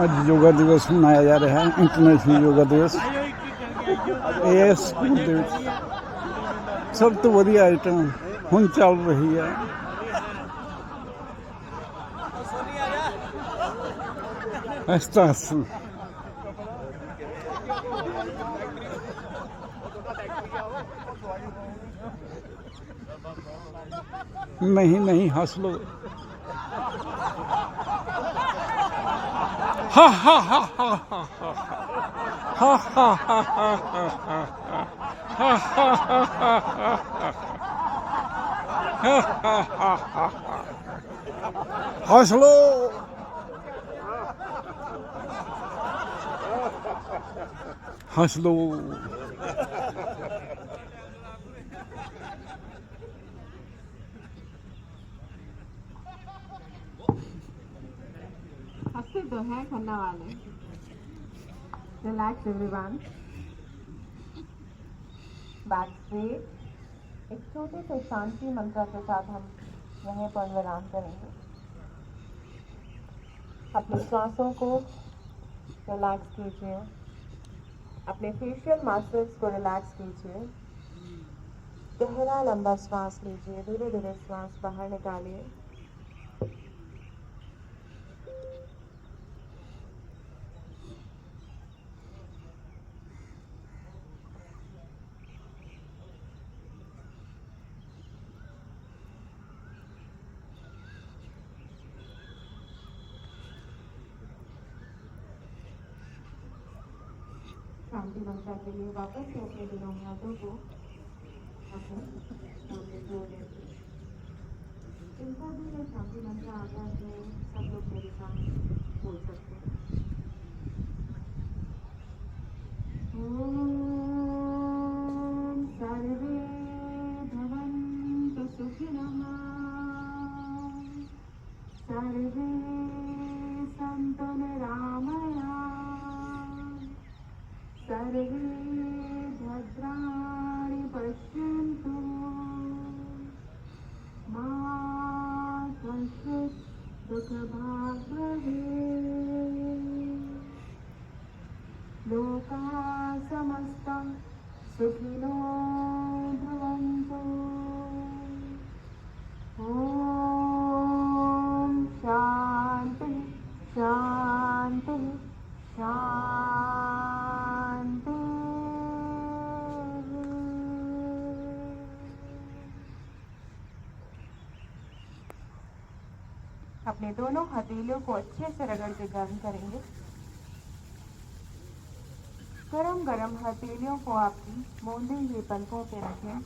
अज योगा दिवस मनाया जा रहा है इंटरनेशनल योगा दिवस। इस सब तो वाइया आइटम हूँ। चल रही है। अस्त नहीं नहीं हंस लो हा हा हा हा हा हा हा हा हा हा हा हंस लो हंस लो तो है खन्ना वाले। रिलैक्स एवरीवन बैक से एक छोटे से शांति मंत्र के साथ हम यहीं पर विराम करेंगे। अपने सांसों को रिलैक्स कीजिए। अपने फेशियल मसल्स को रिलैक्स कीजिए। गहरा लंबा श्वास लीजिए धीरे धीरे श्वास बाहर निकालिए। 주방장들이 와서 수업에도 너무 하고 하고 너무 좋아요. 인터뷰를 잠시 먼저 하다가 사도보리가 보셨어요. दुख भाग हे लोका समस्ता सुखिनो। अपने दोनों हथेलियों को अच्छे से रगड़ के गर्म करेंगे। गरम गरम हथेलियों को आपकी मूंदी हुई पलकों पे रखें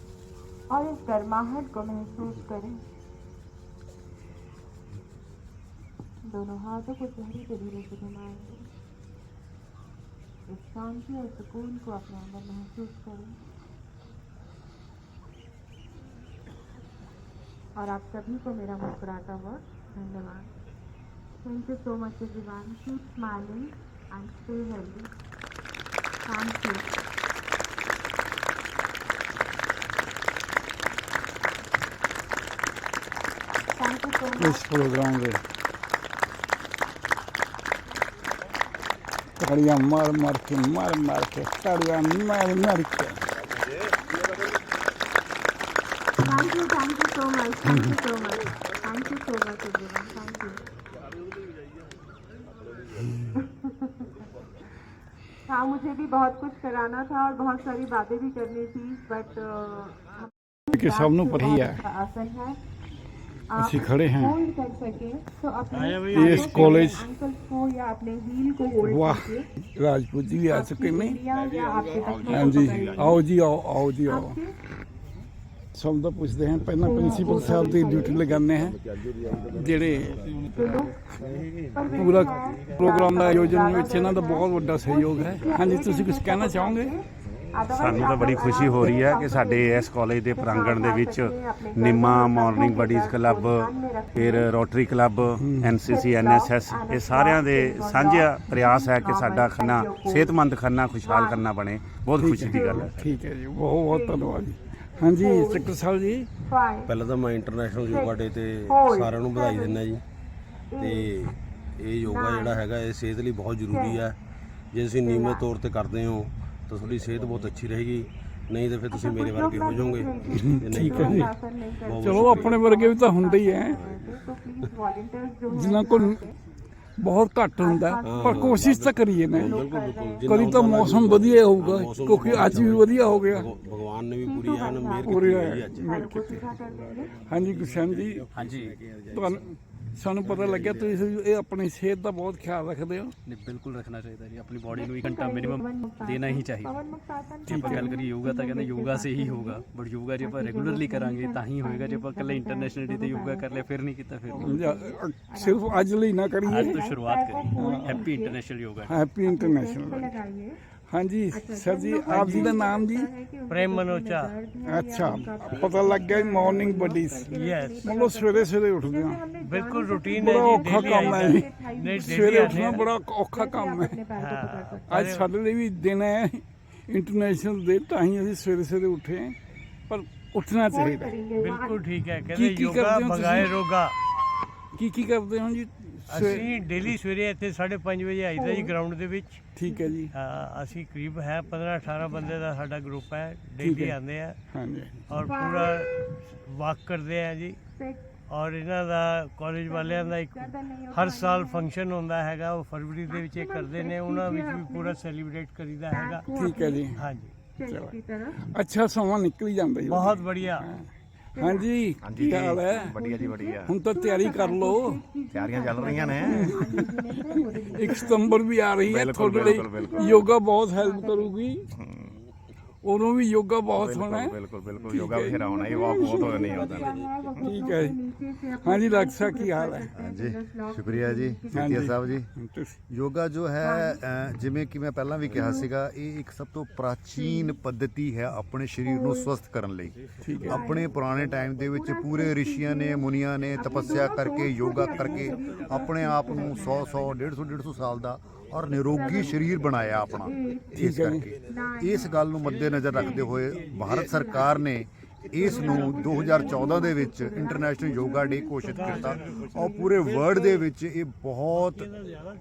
और इस गर्माहट को महसूस करें। दोनों हाथों को चेहरे पे धीरे से घुमाएँगे। इस शांति और सुकून को अपने अंदर महसूस करें। और आप सभी को मेरा मुस्कुराता हुआ Thank you so much everyone. Keep smiling and stay healthy. Thank you. Thank you so much. This program will. ताड़ियाँ मार मार के मार मार के ताड़ियाँ मार मार के thank you thank you so much thank you so much thank you so much everyone thank you हाँ मुझे भी बहुत कुछ कराना था और बहुत सारी बातें भी करनी थी बट uh, के हाँ, सामने पर ही। अच्छा है। आप खड़े हैं। तो इस कॉलेज वाह राजपूत जी भी आ सके में हाँ जी आओ जी आओ आओ जी आओ। ਸਭ ਦਾ ਪੁੱਛਦੇ ਹਾਂ ਪਹਿਲਾਂ ਪ੍ਰਿੰਸੀਪਲ ਸਾਹਿਬ ਦੀ ਡਿਊਟੀ ਲਗਾਉਂਦੇ ਹਾਂ ਜਿਹੜੇ ਪੂਰਾ ਪ੍ਰੋਗਰਾਮ ਦਾ ਆਯੋਜਨ ਵਿੱਚ ਇਹਨਾਂ ਦਾ ਬਹੁਤ ਵੱਡਾ ਸਹਿਯੋਗ ਹੈ। ਹਾਂਜੀ ਤੁਸੀਂ ਕੁਝ ਕਹਿਣਾ ਚਾਹੋਗੇ? ਸਾਨੂੰ ਤਾਂ ਬੜੀ ਖੁਸ਼ੀ ਹੋ ਰਹੀ ਹੈ ਕਿ ਸਾਡੇ ਇਸ ਕਾਲਜ ਦੇ ਪ੍ਰਾਂਗਣ ਦੇ ਵਿੱਚ ਨਿਮਾ ਮਾਰਨਿੰਗ ਬਡੀਜ਼ ਕਲੱਬ ਫਿਰ ਰੋਟਰੀ ਕਲੱਬ ਐਨਸੀਸੀ ਐਨਐਸਐਸ ਇਹ ਸਾਰਿਆਂ ਦੇ ਸਾਂਝਾ ਪ੍ਰਯਾਸ ਹੈ ਕਿ ਸਾਡਾ ਖੰਨਾ ਸਿਹਤਮੰਦ ਖੰਨਾ ਖੁਸ਼ਹਾਲ ਕਰਨਾ ਬਣੇ। ਬਹੁਤ ਖੁਸ਼ੀ ਦੀ ਗੱਲ ਹੈ। ਠੀਕ ਹੈ ਜੀ ਬਹੁਤ ਬਹੁਤ ਧੰਨਵਾਦ ਜੀ। ਹਾਂਜੀ ਚੱਕਰ ਸਾਹਿਬ ਜੀ। ਪਹਿਲਾਂ ਤਾਂ ਮੈਂ ਇੰਟਰਨੈਸ਼ਨਲ ਯੋਗਾ ਡੇ ਤੇ ਸਾਰਿਆਂ ਨੂੰ ਵਧਾਈ ਦਿੰਦਾ ਜੀ। ਤੇ ਇਹ ਯੋਗਾ ਜਿਹੜਾ ਹੈਗਾ ਇਹ ਸਿਹਤ ਲਈ ਬਹੁਤ ਜ਼ਰੂਰੀ ਹੈ ਜੇ ਤੁਸੀਂ ਨਿਯਮਿਤ ਤੌਰ ਤੇ ਕਰਦੇ ਹੋ ਤਾਂ ਤੁਹਾਡੀ ਸਿਹਤ ਬਹੁਤ ਅੱਛੀ ਰਹੇਗੀ। ਨਹੀਂ ਤਾਂ ਫਿਰ ਤੁਸੀਂ ਮੇਰੇ ਵਰਗੇ ਹੋ ਜਾਓਗੇ। ਠੀਕ ਹੈ ਜੀ। ਚਲੋ ਆਪਣੇ ਵਰਗੇ ਵੀ ਤਾਂ ਹੁੰਦੇ ਹੀ ਹੈ। ਜਿਨ੍ਹਾਂ ਕੋਲ ਬਹੁਤ ਘੱਟ ਹੁੰਦਾ ਪਰ ਕੋਸ਼ਿਸ਼ ਤਾਂ ਕਰੀਏ ਮੈਂ ਕਦੀ ਤਾਂ ਮੌਸਮ ਵਧੀਆ ਹੋਊਗਾ ਕਿਉਂਕਿ ਅੱਜ ਵੀ ਵਧੀਆ ਹੋ ਗਿਆ। ਭਗਵਾਨ ਨੇ ਵੀ ਪੂਰੀ ਐਨ ਮਿਹਰ ਕੀਤੀ ਹਾਂਜੀ ਗੁਸ਼ਾਨ ਜੀ। ਹਾਂਜੀ। ਤੁਹਾਨੂੰ ਸਾਨੂੰ ਪਤਾ ਲੱਗਿਆ ਤੁਸੀਂ ਇਹ ਆਪਣੀ ਸਿਹਤ ਦਾ ਬਹੁਤ ਖਿਆਲ ਰੱਖਦੇ ਹੋ। ਨਹੀਂ ਬਿਲਕੁਲ ਰੱਖਣਾ ਚਾਹੀਦਾ ਜੀ। ਆਪਣੀ ਬਾਡੀ ਨੂੰ 1 ਘੰਟਾ ਮਿਨੀਮਮ ਦੇਣਾ ਹੀ ਚਾਹੀਦਾ। ਜੇ ਆਪਾਂ ਗੱਲ ਯੋਗਾ ਤਾਂ ਕਹਿੰਦੇ ਯੋਗਾ ਸੇ ਹੀ ਹੋਗਾ ਬਟ ਯੋਗਾ ਜੇ ਆਪਾਂ ਰੈਗੂਲਰਲੀ ਕਰਾਂਗੇ ਤਾਂ ਹੀ ਹੋਏਗਾ। ਜੇ ਆਪਾਂ ਕੱਲੇ ਇੰਟਰਨੈਸ਼ਨਲ ਡੇ ਤੇ ਯੋਗਾ ਕਰ ਲਿਆ ਫਿਰ ਨਹੀਂ ਕੀਤਾ ਫਿਰ ਸਿਰਫ ਅੱਜ ਲਈ ਨਾ ਕਰੀਏ। ਅੱਜ ਤੋਂ ਸ਼ੁਰੂਆਤ ਕਰੀਏ। Happy international yoga happy international ਹਾਂਜੀ ਸਰ ਜੀ ਆਪ ਜੀ ਦਾ ਨਾਮ ਜੀ प्रेम मनोचा ਅੱਛਾ ਪਤਾ ਲੱਗ ਗਿਆ ਮਾਰਨਿੰਗ ਬਡੀਜ਼ यस ਮਤਲਬ ਸਵੇਰੇ ਸਵੇਰੇ ਉੱਠਦੇ ਆ बिल्कुल रूटीन है ਬੜਾ जी ਔਖਾ डेली ਕੰਮ ਹੈ आइए ਜੀ नहीं ਸਵੇਰੇ डेली ਉੱਠਣਾ आते ਬੜਾ ਔਖਾ ਕੰਮ ਹੈ अपने पैर को पकड़ सकते ਅੱਜ ਸਾਡੇ ਲਈ ਵੀ ਦਿਨ ਹੈ ਇੰਟਰਨੈਸ਼ਨਲ ਦੇ ਤਾਂ ਹੀ ਅਸੀਂ ਸਵੇਰੇ ਸਵੇਰੇ ਉੱਠੇ ਹਾਂ ਪਰ ਉੱਠਣਾ ਚਾਹੀਦਾ करेंगे बिल्कुल ठीक है की- कहते की योगा करते हो भगाए तुसी? रोगा ਕੀ ਕੀ ਕਰਦੇ ਹੋ ਜੀ ਸਵੇ- ਅਸੀਂ ਡੇਲੀ ਸਵੇਰੇ ਇੱਥੇ 5:30 ਵਜੇ ਆਈਦਾ ਜੀ ਗਰਾਊਂਡ ਦੇ ਵਿੱਚ। ਠੀਕ ਹੈ ਜੀ। ਹਾਂ ਅਸੀਂ ਕਰੀਬ ਹੈ 15 18 ਬੰਦੇ ਦਾ ਸਾਡਾ ਗਰੁੱਪ ਹੈ ਡੇਲੀ ਆਉਂਦੇ ਆ। ਹਾਂਜੀ। ਔਰ ਪੂਰਾ ਵਾਕ ਕਰਦੇ ਆ ਜੀ। ਔਰ ਇਹਨਾਂ ਦਾ ਕਾਲਜ ਵਾਲਿਆਂ ਦਾ ਇੱਕ ਹਰ ਸਾਲ ਫੰਕਸ਼ਨ ਹੁੰਦਾ ਹੈਗਾ ਉਹ ਫਰਵਰੀ ਦੇ ਵਿੱਚ ਇਹ ਕਰਦੇ ਨੇ ਉਹਨਾਂ ਵਿੱਚ ਵੀ ਪੂਰਾ ਸੈਲੀਬ੍ਰੇਟ ਕਰੀਦਾ ਹੈਗਾ। ਠੀਕ ਹੈ ਜੀ। ਹਾਂਜੀ। ਅੱਛਾ ਸਮਾਂ ਨਿਕਲ ਜਾਂਦਾ ਬਹੁਤ ਵਧੀਆ। ਹਾਂਜੀ। ਕੀ ਹਾਲ ਹੈ? ਵਧੀਆ ਜੀ ਵਧੀਆ। ਹੁਣ ਤਾਂ ਤਿਆਰੀ ਕਰ ਲਓ। ਤਿਆਰੀਆਂ ਚੱਲ ਰਹੀਆਂ ਨੇ। ਇੱਕ ਸਤੰਬਰ ਵੀ ਆ ਰਹੀ ਹੈ। ਬਿਲਕੁਲ, ਤੁਹਾਡੇ ਬਿਲਕੁਲ, ਲਈ ਬਿਲਕੁਲ। ਯੋਗਾ ਬਹੁਤ ਹੈਲਪ ਕਰੂਗੀ। ਉਹਨੂੰ ਵੀ ਯੋਗਾ ਬਹੁਤ ਹੋਣਾ ਹੈ। ਬਿਲਕੁਲ ਬਿਲਕੁਲ ਯੋਗਾ ਬਥੇਰਾ ਹੋਣਾ ਇਹ ਵਾਕ ਬਹੁਤ ਹੋਣੀ ਹੈ ਉਹਦਾ ਠੀਕ ਹੈ ਜੀ। ਹਾਂਜੀ ਲਕਸ਼ਾ ਕੀ ਹਾਲ ਹੈ? ਹਾਂਜੀ ਸ਼ੁਕਰੀਆ ਜੀ। ਜੀਤੀਆ ਸਾਹਿਬ ਜੀ। ਯੋਗਾ ਜੋ ਹੈ ਜਿਵੇਂ ਕਿ ਮੈਂ ਪਹਿਲਾਂ ਵੀ ਕਿਹਾ ਸੀਗਾ ਇਹ ਇੱਕ ਸਭ ਤੋਂ ਪ੍ਰਾਚੀਨ ਪद्धਤੀ ਹੈ ਆਪਣੇ ਸਰੀਰ ਨੂੰ ਸਵਸਥ ਕਰਨ ਲਈ। ਠੀਕ ਹੈ। ਆਪਣੇ ਪੁਰਾਣੇ ਟਾਈਮ ਦੇ ਵਿੱਚ ਪੂਰੇ ਰਿਸ਼ੀਆਂ ਨੇ ਮੁਨੀਆਂ ਨੇ ਤਪੱਸਿਆ ਕਰਕੇ ਯੋਗਾ ਕਰਕੇ ਆਪਣੇ ਆਪ ਨੂੰ 100 100 150 150 ਸਾਲ ਦਾ ਔਰ ਨਿਰੋਗੀ ਸਰੀਰ ਬਣਾਇਆ ਆਪਣਾ ਇਸ। ਕਰਕੇ। ਇਸ ਗੱਲ ਨੂੰ ਮੱਦੇਨਜ਼ਰ ਰੱਖਦੇ ਹੋਏ ਭਾਰਤ ਸਰਕਾਰ ਨੇ ਇਸ ਨੂੰ 2014 ਦੇ ਵਿੱਚ ਇੰਟਰਨੈਸ਼ਨਲ ਯੋਗਾ ਡੇ ਘੋਸ਼ਿਤ ਕੀਤਾ। ਔਰ ਪੂਰੇ ਵਰਲਡ ਦੇ ਵਿੱਚ ਇਹ ਬਹੁਤ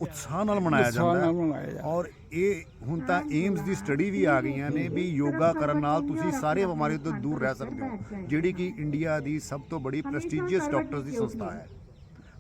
ਉਤਸ਼ਾਹ ਨਾਲ ਮਨਾਇਆ ਜਾਂਦਾ। ਹੈ। ਔਰ ਇਹ ਹੁਣ ਤਾਂ ਏਮਸ ਦੀ ਸਟੱਡੀ ਵੀ ਆ ਗਈਆਂ ਨੇ ਵੀ ਯੋਗਾ ਕਰਨ ਨਾਲ ਤੁਸੀਂ ਸਾਰੇ ਬਿਮਾਰੀਆਂ ਤੋਂ ਦੂਰ ਰਹਿ ਸਕਦੇ ਹੋ। ਜਿਹੜੀ ਕਿ ਇੰਡੀਆ ਦੀ ਸਭ ਤੋਂ ਬੜੀ ਪ੍ਰੈਸਟੀਜੀਅਸ ਡਾਕਟਰਸ ਦੀ ਸੰਸਥਾ ਹੈ।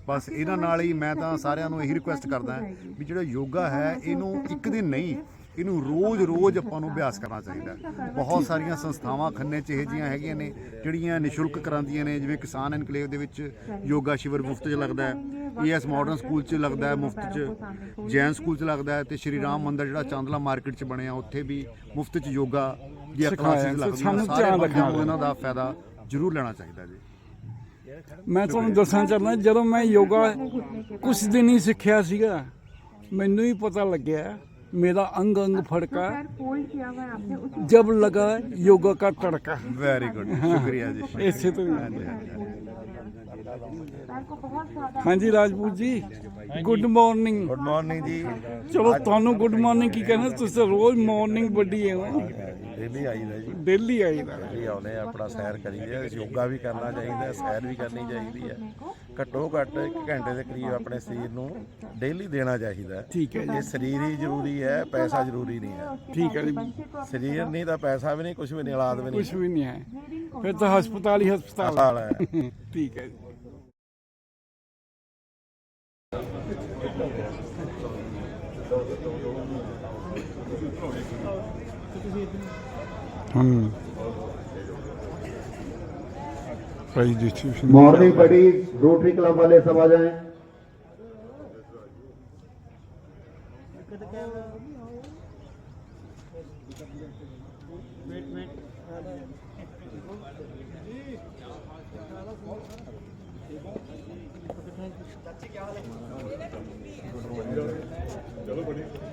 ਬਸ ਇਹਨਾਂ ਨਾਲ ਹੀ ਮੈਂ ਤਾਂ ਸਾਰਿਆਂ ਨੂੰ ਇਹੀ ਰਿਕੁਐਸਟ ਕਰਦਾ ਵੀ ਜਿਹੜਾ ਯੋਗਾ ਹੈ ਇਹਨੂੰ ਇੱਕ ਦਿਨ ਨਹੀਂ ਇਹਨੂੰ ਰੋਜ਼-ਰੋਜ਼ ਆਪਾਂ ਨੂੰ ਅਭਿਆਸ ਕਰਨਾ ਚਾਹੀਦਾ। ਬਹੁਤ ਸਾਰੀਆਂ ਸੰਸਥਾਵਾਂ ਖੰਨੇ ਚ ਇਹੋ ਜਿਹੀਆਂ ਹੈਗੀਆਂ ਨੇ ਜਿਹੜੀਆਂ ਨਿਸ਼ੁਲਕ ਕਰਾਉਂਦੀਆਂ ਨੇ ਜਿਵੇਂ ਕਿਸਾਨ ਐਨਕਲੇਵ ਦੇ ਵਿੱਚ ਯੋਗਾ ਸ਼ਿਵਰ ਮੁਫਤ 'ਚ ਲੱਗਦਾ ਹੈ ਈਐਸ ਮਾਡਰਨ ਸਕੂਲ 'ਚ ਲੱਗਦਾ ਹੈ ਮੁਫਤ 'ਚ ਜੈਨ ਸਕੂਲ 'ਚ ਲੱਗਦਾ ਹੈ ਤੇ ਸ਼੍ਰੀ ਰਾਮ ਮੰਦਿਰ ਜਿਹੜਾ ਚਾਂਦਲਾ ਮਾਰਕੀਟ 'ਚ ਬਣਿਆ ਉੱਥੇ ਵੀ ਮੁਫਤ 'ਚ ਯੋਗਾ ਦੀਆਂ ਕਲਾਸਿਸ ਲੱਗਦੀਆਂ ਸਾਨੂੰ ਸਾਰੇ ਬੱਚਿਆਂ ਨੂੰ ਇਹਨਾਂ ਦਾ ਫਾਇਦਾ ਜ਼ਰੂਰ ਲੈਣਾ ਚਾਹੀਦਾ ਜੀ। ਮੈਂ ਤੁਹਾਨੂੰ ਦੱਸਣਾ ਚਾਹੁੰਦਾ ਜਦੋਂ ਮੈਂ ਯੋਗਾ ਕੁਝ ਦਿਨ ਹੀ ਸਿੱਖਿਆ ਸੀਗਾ ਮੈਨੂੰ ਹੀ ਪਤਾ ਲੱਗਿਆ ਮੇਰਾ ਅੰਗ ਅੰਗ ਫੜਕਾ पैर फोल्ड किया हुआ है आपने उसी जब लगा योगा का तड़का ਵੈਰੀ ਗੁੱਡ ਸ਼ੁਕਰੀਆ ਜੀ ਇਸੇ ਤੋਂ ਹੀ पैर को बहुत ज्यादा ਹਾਂਜੀ ਰਾਜਪੂਤ ਜੀ ਗੁੱਡ ਮਾਰਨਿੰਗ ਗੁੱਡ ਮਾਰਨਿੰਗ ਜੀ ਚਲੋ ਤੁਹਾਨੂੰ ਗੁੱਡ ਮਾਰਨਿੰਗ ਕੀ ਕਹਿਣਾ ਤੁਸੀਂ ਡੇਲੀ ਆਈਦਾ ਜੀ। ਡੇਲੀ ਆਈਦਾ। ਡੇਲੀ ਆਉਨੇ ਆਪਣਾ ਸੈਰ ਕਰੀਦੇ ਆ ਯੋਗਾ ਵੀ ਕਰਨਾ ਚਾਹੀਦਾ ਸੈਰ ਵੀ ਕਰਨੀ ਚਾਹੀਦੀ ਹੈ ਘੱਟੋ ਘੱਟ 1 ਘੰਟੇ ਦੇ ਕਰੀਬ ਆਪਣੇ ਸਰੀਰ ਨੂੰ ਡੇਲੀ ਦੇਣਾ ਚਾਹੀਦਾ। ਹੈ ਠੀਕ ਹੈ ਜੀ। ਇਹ ਸਰੀਰ ਹੀ ਜ਼ਰੂਰੀ ਹੈ ਪੈਸਾ ਜ਼ਰੂਰੀ ਨਹੀਂ ਹੈ। ਠੀਕ ਹੈ ਜੀ। ਸਰੀਰ ਨਹੀਂ ਤਾਂ ਪੈਸਾ ਵੀ ਨਹੀਂ ਕੁਝ ਵੀ ਨਹੀਂ ਔਲਾਦ ਵੀ ਕੁਝ ਨਹੀਂ ਵੀ ਨਹੀਂ ਹੈ। ਫਿਰ ਤਾਂ ਹਸਪਤਾਲ ਹੀ ਹਸਪਤਾਲ ਹਾਲ ਹੈ। ਠੀਕ ਹੈ ਜੀ। मॉर्निंग पड़ी रोटरी क्लब वाले सब आ जाए। चलो बढ़िया।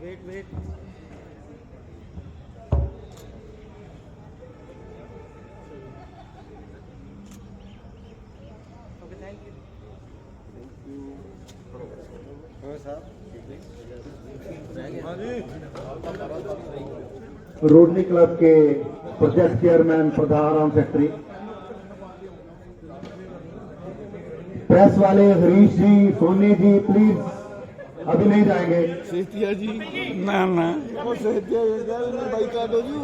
वेट वेट रोडनी क्लब के project chairman Pradharam secretary press वाले हरीश जी, सोनी जी प्लीज़ अभी नहीं जाएंगे ਸੇਤੀਆ ਜੀ ना ना ਉਹ ਸੇਤੀਆ ਕਹਿੰਦਾ ਬਾਈਕਾਟ ਹੋ ਜੂ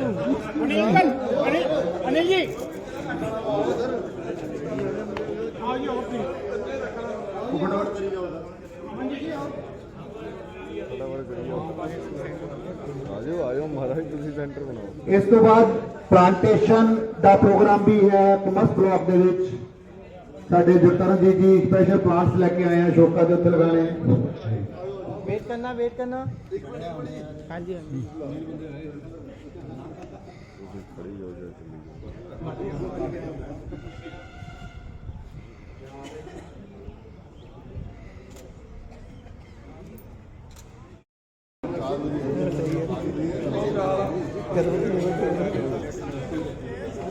ਆਜੋ ਆਜੋ ਮਹਾਰਾਜ ਤੁਸੀਂ ਸੈਂਟਰ ਬਣਾਓ ਇਸ ਤੋਂ ਬਾਅਦ ਪਲਾਂਟੇਸ਼ਨ ਦਾ ਪ੍ਰੋਗਰਾਮ ਵੀ ਹੈ ਕਮਸ ਬਲਾਕ ਦੇ ਵਿੱਚ ਸਾਡੇ ਗੁਰਤਰਨਜੀਤ ਜੀ ਸਪੈਸ਼ਲ ਪਲਾਂਟਸ ਲੈ ਕੇ ਆਏ ਆ ਸ਼ੋਕਾ ਦੇ ਉੱਤੇ ਲਗਾਣੇ वेट करना वेट करना। हाँ जी हाँ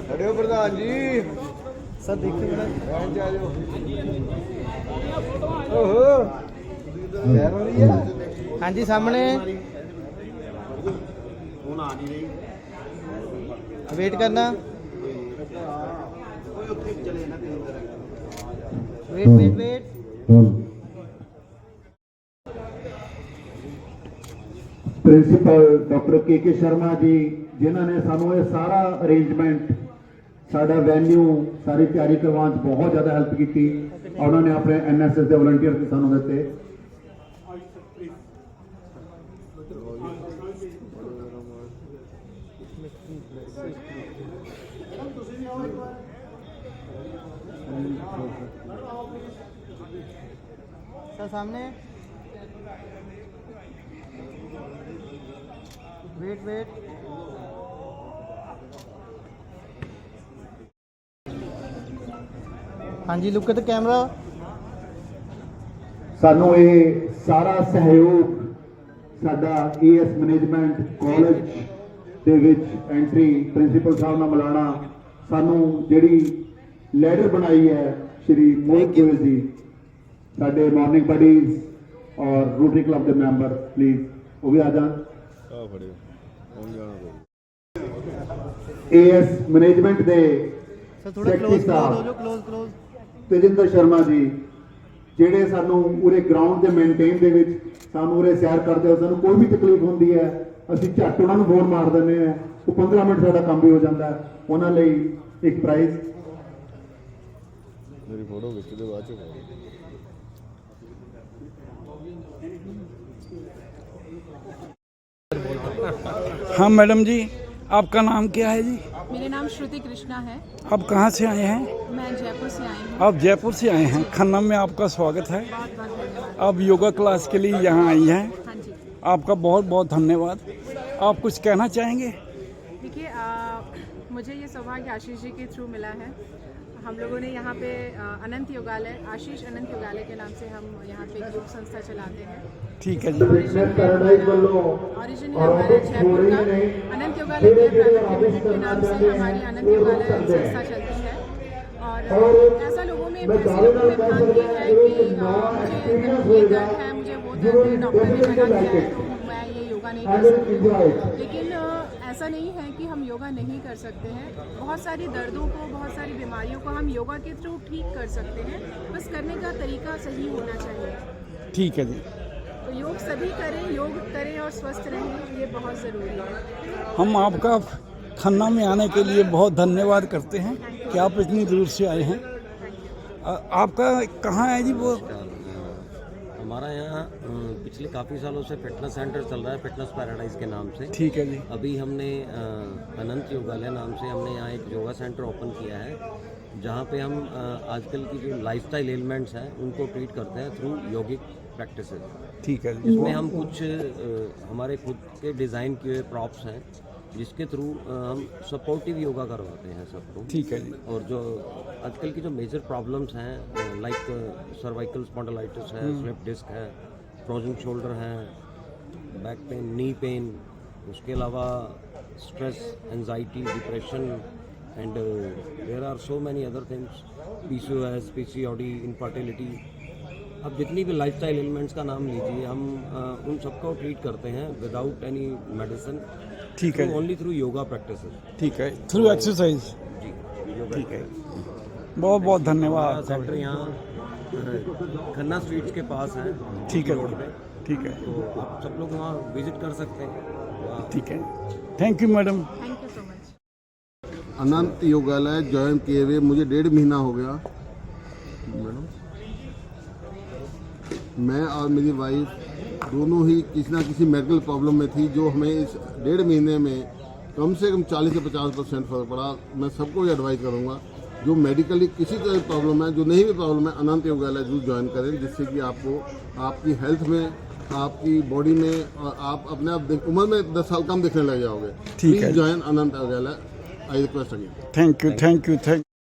खड़े हो प्रधान जी। सर देखिए हाँ हाँ ओहो। ਹਾਂਜੀ, ਸਾਹਮਣੇ। ਵੇਟ ਕਰਨਾ। Wait wait wait principal doctor K K Sharma ji ਜਿਨ੍ਹਾਂ ਨੇ ਸਾਨੂੰ ਇਹ ਸਾਰਾ ਅਰੇਂਜਮੈਂਟ ਸਾਡਾ ਵੈਨਿਊ ਸਾਰੀ ਤਿਆਰੀ ਕਰਵਾਉਣ 'ਚ ਬਹੁਤ ਜ਼ਿਆਦਾ ਹੈਲਪ ਕੀਤੀ। ਉਹਨਾਂ ਨੇ ਆਪਣੇ ਐਨਐਸਐਸ ਦੇ ਵਲੰਟੀਅਰ ਸਾਨੂੰ ਦਿੱਤੇ। सर सामने वेट वेट हाँ जी लुक एट द कैमरा ਸਾਨੂੰ ਇਹ ਸਾਰਾ ਸਹਿਯੋਗ ਸਾਡਾ ਏਐਸ ਮੈਨੇਜਮੈਂਟ ਕਾਲਜ ਦੇ ਵਿੱਚ ਐਂਟਰੀ ਪ੍ਰਿੰਸੀਪਲ ਸਾਹਿਬ ਨਾਲ ਮਿਲਾਣਾ ਸਾਨੂੰ ਜਿਹੜੀ ਲੈਡਰ ਬਣਾਈ ਹੈ ਸ਼੍ਰੀ ਮੋਹਿਤ ਗੋਇਲ ਜੀ ਸਾਡੇ ਮਾਰਨਿੰਗ ਬਡੀਜ਼ ਔਰ ਰੋਟਰੀ ਕਲੱਬ ਦੇ ਮੈਂਬਰ ਪਲੀਜ਼ ਉਹ ਵੀ ਆ ਜਾਣ ਆ ਫੜਿਓ। ਉਹ ਜਾਣਾ ਏਐਸ ਮੈਨੇਜਮੈਂਟ ਦੇ ਸਰ ਥੋੜਾ ਕਲੋਜ਼ ਹੋ ਜਾਓ ਸ਼ਰਮਾ ਜੀ ਜਿਹੜੇ ਸਾਨੂੰ ਪੂਰੇ ਗਰਾਊਂਡ ਦੇ ਮੇਨਟੇਨ ਦੇ ਵਿੱਚ ਸਾਨੂੰ ਉਰੇ ਸੈਰ ਕਰਦੇ ਹੋ ਸਾਨੂੰ ਕੋਈ ਵੀ ਤਕਲੀਫ ਹੁੰਦੀ ਹੈ ਅਸੀਂ ਝੱਟ ਉਹਨਾਂ ਨੂੰ ਬੋਰ ਮਾਰ ਦਿੰਦੇ ਆ ਉਹ 15 ਮਿੰਟ ਸਾਡਾ ਕੰਮ ਵੀ ਹੋ ਜਾਂਦਾ ਉਹਨਾਂ ਲਈ ਇੱਕ ਪ੍ਰਾਈਜ਼ ਮੇਰੀ ਫੋਟੋ ਵਿੱਚ ਦੇ ਬਾਅਦ ਚ हाँ मैडम जी आपका नाम क्या है जी? मेरा नाम श्रुति कृष्णा है। आप कहाँ से आए हैं? मैं जयपुर से आई हूँ। आप जयपुर से आए हैं? खन्ना में आपका स्वागत है। आप योगा क्लास के लिए यहाँ आई हैं। हाँ आपका बहुत बहुत धन्यवाद। आप कुछ कहना चाहेंगे? देखिए मुझे ये सौभाग्य आशीष जी के थ्रू मिला है। हम लोगों ने यहाँ पे अनंत योगालय आशीष अनंत योगालय के नाम से हम यहाँ पे योग संस्था चलाते हैं। ठीक है जी। ओरिजिनली हमारे जयपुर का अनंत योगालय प्राइवेट लिमिटेड के नाम से हमारी अनंत योगालय संस्था चलती है। और ऐसा लोगों में ऐसे लोगों में भ्रांति है कि हाँ, मुझे ये दर्द है। मुझे वो डॉक्टर ने मना मैं ये योगा नहीं कर सकती। लेकिन ऐसा नहीं है कि हम योगा नहीं कर सकते हैं। बहुत सारे दर्दों को बहुत सारी बीमारियों को हम योगा के थ्रू ठीक कर सकते हैं। बस करने का तरीका सही होना चाहिए। ठीक है जी। तो योग सभी करें योग करें और स्वस्थ रहें ये बहुत ज़रूरी है। हम आपका खन्ना में आने के लिए बहुत धन्यवाद करते हैं कि आप इतनी दूर से आए हैं। आपका कहाँ है जी वो? हमारा यहाँ पिछले काफ़ी सालों से फिटनेस सेंटर चल रहा है फिटनेस पैराडाइज के नाम से। ठीक है जी। अभी हमने अनंत योगालय नाम से हमने यहाँ एक योगा सेंटर ओपन किया है जहाँ पे हम आजकल की जो लाइफस्टाइल एलिमेंट्स हैं उनको ट्रीट करते हैं थ्रू योगिक प्रैक्टिसेस ठीक है। इसमें हम कुछ हमारे खुद के डिज़ाइन किए हुए प्रॉप्स हैं जिसके थ्रू हम सपोर्टिव योगा करवाते हैं सबको। ठीक है जी। और जो आजकल की जो मेजर प्रॉब्लम्स हैं लाइक सर्वाइकल स्पॉन्डलाइटिस है स्लिप डिस्क है फ्रोजन शोल्डर है बैक पेन नी पेन उसके अलावा stress anxiety depression and there are so many other things P C O S P C O D infertility अब जितनी भी life style elements का नाम लीजिए हम अ, उन सबको ट्रीट करते हैं विदाउट एनी मेडिसिन ठीक है। ओनली थ्रू योगा प्रैक्टिस ठीक है। थ्रू एक्सरसाइज जी योगा ठीक है। बहुत बहुत धन्यवाद। सेंटर यहाँ खन्ना स्ट्रीट के पास है ठीक है। रोड पे। ठीक है। तो आप सब लोग वहाँ विज़िट कर सकते हैं। ठीक है। Thank you madam thank you so much Anant Yogalaya join किए हुए मुझे डेढ़ महीना हो गया। मैडम मैं और मेरी वाइफ दोनों ही किसी ना किसी मेडिकल प्रॉब्लम में थी जो हमें इस डेढ़ महीने में कम से कम 40 से 50 परसेंट फ़र्क पड़ा। मैं सबको ये एडवाइस करूँगा जो मेडिकली किसी तरह की प्रॉब्लम है जो नहीं भी प्रॉब्लम है अनंत योगालय ज़रूर ज्वाइन करें जिससे कि आपको आपकी हेल्थ में आपकी बॉडी में और आप अपने आप उम्र में दस साल कम दिखने लग जाओगे। ठीक है। Join Anant Yogalaya. I request again thank you thank you thank